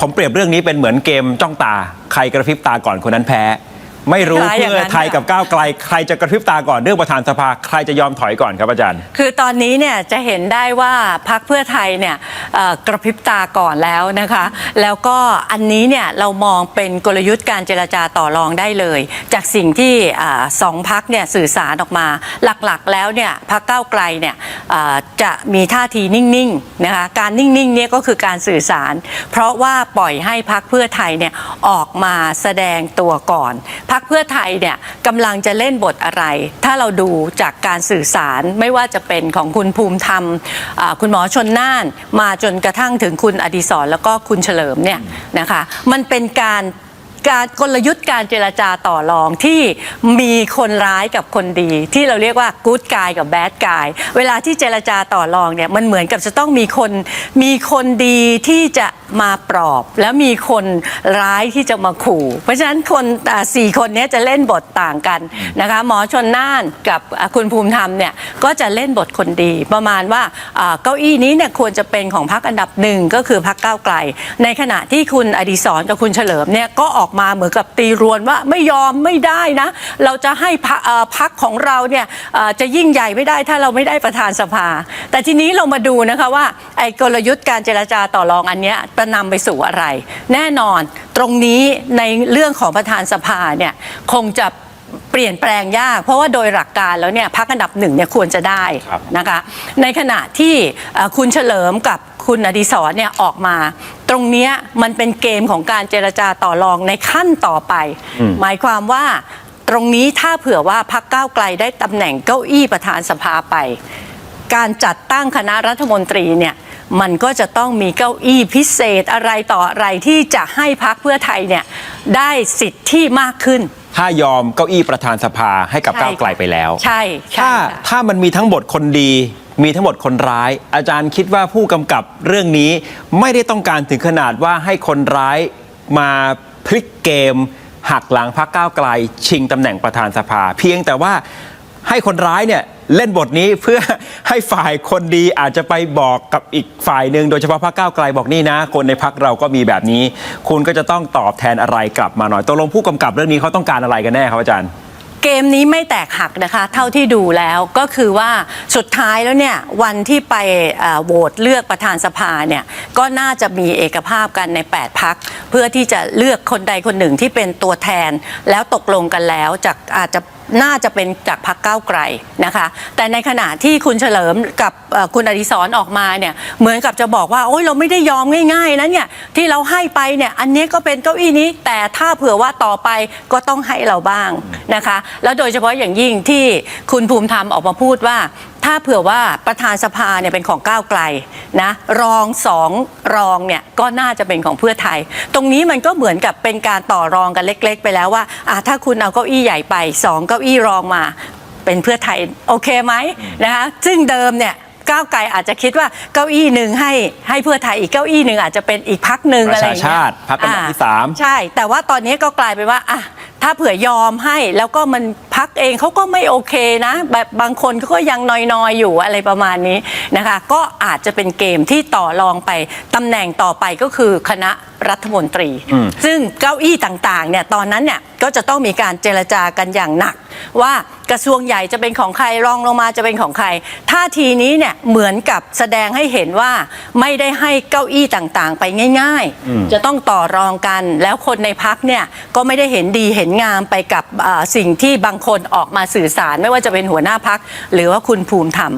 ผมเปรียบเรื่องนี้เป็นเหมือนเกมจ้องตา ใครกระพริบตาก่อนคนนั้นแพ้ ไม่รู้คล้ายๆอย่างเพื่นั้อนไทยกับก้าวไกล ใครจะกระพริบตาก่อนเรื่องประธานสภาใครจะยอมถอยก่อนครับอาจารย์ คือตอนนี้เนี่ยจะเห็นได้ว่าพักเพื่อไทยเนี่ยเอ่อกระพริบตาก่อนแล้วนะคะ แล้วก็อันนี้เนี่ยเรามองเป็นกลยุทธ์การเจรจาต่อรองได้เลย จากสิ่งที่อ่าสองพักเนี่ยสื่อสารออกมาหลักๆ แล้วเนี่ยพักก้าวไกลเนี่ยอ่าจะมีท่าทีนิ่งๆนะคะการนิ่งๆเนี่ยก็คือการสื่อสาร เพราะว่าปล่อยให้พักเพื่อไทยเนี่ยออกมาแสดงตัวก่อนพักเพื่อไทยเนี่ยกำลังจะเล่นบทอะไร ถ้าเราดูจากการสื่อสารไม่ว่าจะเป็นของคุณภูมิธรรมคุณหมอชนน่าน มาจนกระทั่งถึงคุณอดีศรแล้วก็คุณเฉลิมเนี่ยนะคะมันเป็นการ การกลยุทธ์การเจรจาต่อรองที่มีคนร้ายกับคนดี ที่เราเรียกว่ากู๊ดกายกับแบดกายเวลาที่เจรจาต่อรองเนี่ยมันเหมือนกับจะต้องมีคนมีคนดีที่จะมาปลอบ แล้วมีคนร้ายที่จะมาขู่ เพราะฉะนั้นคนอ่าสี่คนเนี้จะเล่นบทต่างกันนะคะหมอชนน่านกับอ่าคุณภูมิธรรมเนี่ยก็จะเล่นบทคนดี ประมาณว่าอ่าเก้าอี้นี้เนี่ยควรจะเป็นของพรรคอันดับหนึ่งก็คือพรรคก้าวไกล ในขณะที่คุณอดิศรกับคุณเฉลิมเนี่ยก็ออกมาเหมือนกับตีรวนว่าไม่ยอมไม่ได้นะ เราจะให้พรรคเอ่อพรรคของเราเนี่ยเอ่อจะยิ่งใหญ่ไม่ได้ถ้าเราไม่ได้ประธานสภา แต่ทีนี้เรามาดูนะคะว่าไอ้กลยุทธ์การเจรจาต่อรองอันเนี้ยจะนำไปสู่อะไร แน่นอนตรงนี้ในเรื่องของประธานสภาเนี่ยคงจะเปลี่ยนแปลงยาก เพราะว่าโดยหลักการแล้วเนี่ยพักอันดับหนึ่งเนี่ยควรจะได้ครับ นะคะในขณะที่เอ่อคุณเฉลิมกับคุณอดิศรเนี่ยออกมา ตรงเนี้ยมันเป็นเกมของการเจรจาต่อรองในขั้นต่อไป หมายความว่าตรงนี้ถ้าเผื่อว่าพักก้าวไกลได้ตำแหน่งเก้าอี้ประธานสภาไป การจัดตั้งคณะรัฐมนตรีเนี่ยมันก็จะต้องมีเก้าอี้พิเศษอะไรต่ออะไรที่จะให้พักเพื่อไทยเนี่ยได้สิทธิ์ที่มากขึ้น ถ้ายอมเก้าอี้ประธานสภาให้กับใช่ก้าวไกลไปแล้ว ใช่ใช่ถ้าค่ะถ้ามันมีทั้งบทคนดี มีทั้งบทคนร้าย อาจารย์คิดว่าผู้กำกับเรื่องนี้ไม่ได้ต้องการถึงขนาดว่าให้คนร้ายมาพลิกเกม หักหลังพักก้าวไกล ชิงตำแหน่งประธานสภา เพียงแต่ว่าให้คนร้ายเนี่ยเล่นบทนี้เพื่อให้ฝ่ายคนดีอาจจะไปบอกกับอีกฝ่ายหนึ่งโดยเฉพาะพรรคก้าวไกลบอกนี่นะ คนในพักเราก็มีแบบนี้ คุณก็จะต้องตอบแทนอะไรกลับมาหน่อยตกลงผู้กำกับเรื่องนี้เขาต้องการอะไรกันแน่ครับอาจารย์ เกมนี้ไม่แตกหักนะคะ เท่าที่ดูแล้วก็คือว่าสุดท้ายแล้วเนี่ยวันที่ไปเอ่อโหวตเลือกประธานสภาเนี่ยก็น่าจะมีเอกภาพกันใน 8 พัก เพื่อที่จะเลือกคนใดคนหนึ่งที่เป็นตัวแทน แล้วตกลงกันแล้วจากอาจจะ น่าจะเป็นจากพักก้าวไกลนะคะ แต่ในขณะที่คุณเฉลิมกับคุณอดิศรออกมาเนี่ยเหมือนกับจะบอกว่าโอ้ยเราไม่ได้ยอมง่ายๆนะเนี่ยที่เราให้ไปเนี่ยอันนี้ก็เป็นเก้าอี้นี้ แต่ถ้าเผื่อว่าต่อไปก็ต้องให้เราบ้างนะคะ แล้วโดยเฉพาะอย่างยิ่งที่คุณภูมิธรรมออกมาพูดว่า ถ้าเผื่อว่าประธานสภาเนี่ยเป็นของก้าวไกลนะรองสองรองเนี่ยก็น่าจะเป็นของเพื่อไทย ตรงนี้มันก็เหมือนกับเป็นการต่อรองกันเล็ก ๆ ไปแล้วว่าอะถ้าคุณเอาเก้าอี้ใหญ่ไปสองเก้าอี้รองมา เป็นเพื่อไทยโอเคไหมนะคะซึ่งเดิมเนี่ยก้าวไกลอาจจะคิดว่าเก้าอี้หนึ่งให้ให้เพื่อไทยอีกเก้าอี้หนึ่งอาจจะเป็นอีกพักหนึ่งประอะไรอย่างเงี้ยชาชาติพรรคอันดับที่อ่สามใช่ แต่ว่าตอนนี้ก็กลายเป็นว่าอะ ถ้าเผื่อยอมให้แล้วก็มันพักเองเขาก็ไม่โอเคนะ แบบบางคนเขาก็ยังนอยๆอยู่อะไรประมาณนี้นะคะ ก็อาจจะเป็นเกมที่ต่อรองไปตำแหน่งต่อไปก็คือคณะรัฐมนตรีอืมซึ่งเก้าอี้ต่างๆเนี่ยตอนนั้นเนี่ยก็จะต้องมีการเจรจากันอย่างหนัก ว่ากระทรวงใหญ่จะเป็นของใครรองลงมาจะเป็นของใครท่าทีนี้เนี่ยเหมือนกับแสดงให้เห็นว่าไม่ได้ให้เก้าอี้ต่างๆ ไปง่ายอืมๆจะต้องต่อรองกัน แล้วคนในพักเนี่ยก็ไม่ได้เห็นดีเห็นงามไปกับอ่าสิ่งที่บางคนออกมาสื่อสาร ไม่ว่าจะเป็นหัวหน้าพักหรือว่าคุณภูมิธรรม